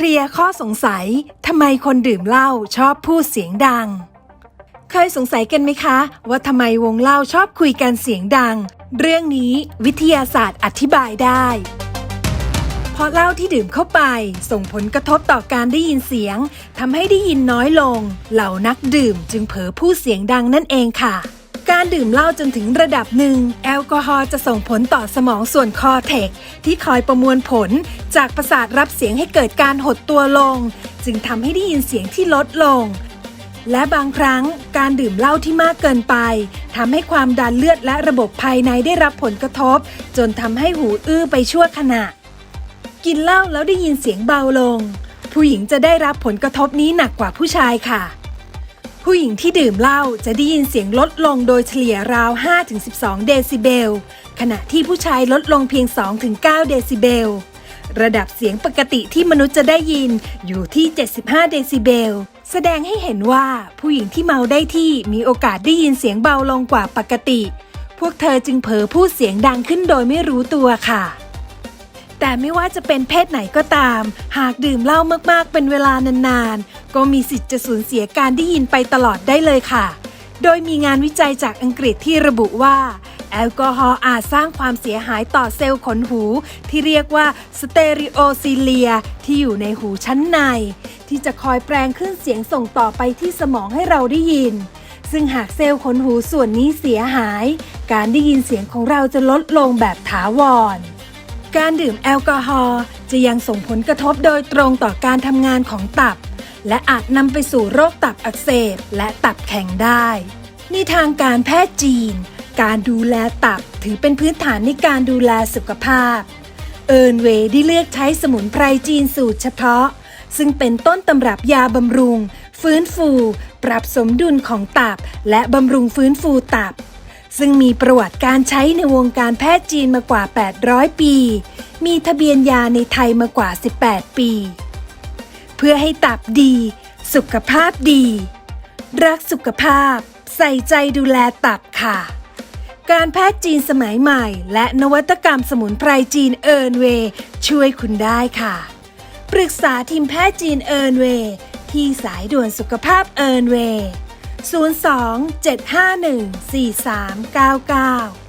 เคลียร์ข้อสงสัยทำไมคนดื่มเหล้าชอบพูดเสียงดัง เคยสงสัยกันไหมคะ ว่าทำไมวงเล่าชอบคุยกันเสียงดัง เรื่องนี้วิทยาศาสตร์อธิบายได้ เพราะเหล้าที่ดื่มเข้าไป ส่งผลกระทบต่อการได้ยินเสียงทำให้ได้ยินน้อยลง เหล่านักดื่มจึงเผลอพูดเสียงดังนั่นเองค่ะ การดื่มเหล้าจนถึงระดับหนึ่ง แอลกอฮอล์จะส่งผลต่อสมองส่วนคอเทกที่คอยประมวลผล จากประสาทรับเสียงให้เกิดการหดตัวลง จึงทำให้ได้ยินเสียงที่ลดลง และบางครั้งการดื่มเหล้าที่มากเกินไปทำให้ความดันเลือดและระบบภายในได้รับผลกระทบ จนทำให้หูอื้อไปชั่วขณะ กินเหล้าแล้วได้ยินเสียงเบาลง ผู้หญิงจะได้รับผลกระทบนี้หนักกว่าผู้ชายค่ะ ผู้หญิงที่ดื่มเหล้าจะได้ยินเสียงลดลงโดยเฉลี่ยราว 5-12 เดซิเบล ขณะที่ผู้ชายลดลงเพียง 2-9 เดซิเบล ระดับเสียงปกติที่มนุษย์จะได้ยินอยู่ที่ 75 เดซิเบล แสดงให้เห็นว่าผู้หญิงที่เมาได้ที่มีโอกาสได้ยินเสียงเบาลงกว่าปกติ พวกเธอจึงเผลอพูดเสียงดังขึ้นโดยไม่รู้ตัวค่ะแต่ไม่ว่าจะเป็นเพศไหนก็ตาม หากดื่มเหล้ามากๆ เป็นเวลานาน ก็มีสิทธิ์จะสูญเสียการได้ยินไปตลอดได้เลยค่ะ โดยมีงานวิจัยจากอังกฤษที่ระบุว่า แอลกอฮอล์อาจสร้างความเสียหายต่อเซลล์ขนหู ที่เรียกว่าสเตอริโอซิเลียที่อยู่ในหูชั้นใน ที่จะคอยแปลงขึ้นเสียงส่งต่อไปที่สมองให้เราได้ยิน ซึ่งหากเซลล์ขนหูส่วนนี้เสียหาย การได้ยินเสียงของเราจะลดลงแบบถาวรการดื่มแอลกอฮอล์จะยังส่งผลกระทบโดยตรงต่อการทำงานของตับ และอาจนำไปสู่โรคตับอักเสบและตับแข็งได้ในทางการแพทย์จีน การดูแลตับถือเป็นพื้นฐานในการดูแลสุขภาพ เอิร์นเวย์ได้เลือกใช้สมุนไพรจีนสูตรเฉพาะ ซึ่งเป็นต้นตำรับยาบำรุง ฟื้นฟู ปรับสมดุลของตับ และบำรุงฟื้นฟูตับ ซึ่งมีประวัติการใช้ในวงการแพทย์จีนมากว่า 800 ปี มีทะเบียนยาในไทยมากว่า 18 ปี เพื่อให้ตับดี สุขภาพดี รักสุขภาพ ใส่ใจดูแลตับค่ะ การแพทย์จีนสมัยใหม่ และนวัตกรรมสมุนไพรจีนเอิร์นเวช่วยคุณได้ค่ะ ปรึกษาทีมแพทย์จีนเอิร์นเวที่สายด่วนสุขภาพเอิร์นเว02 751 4399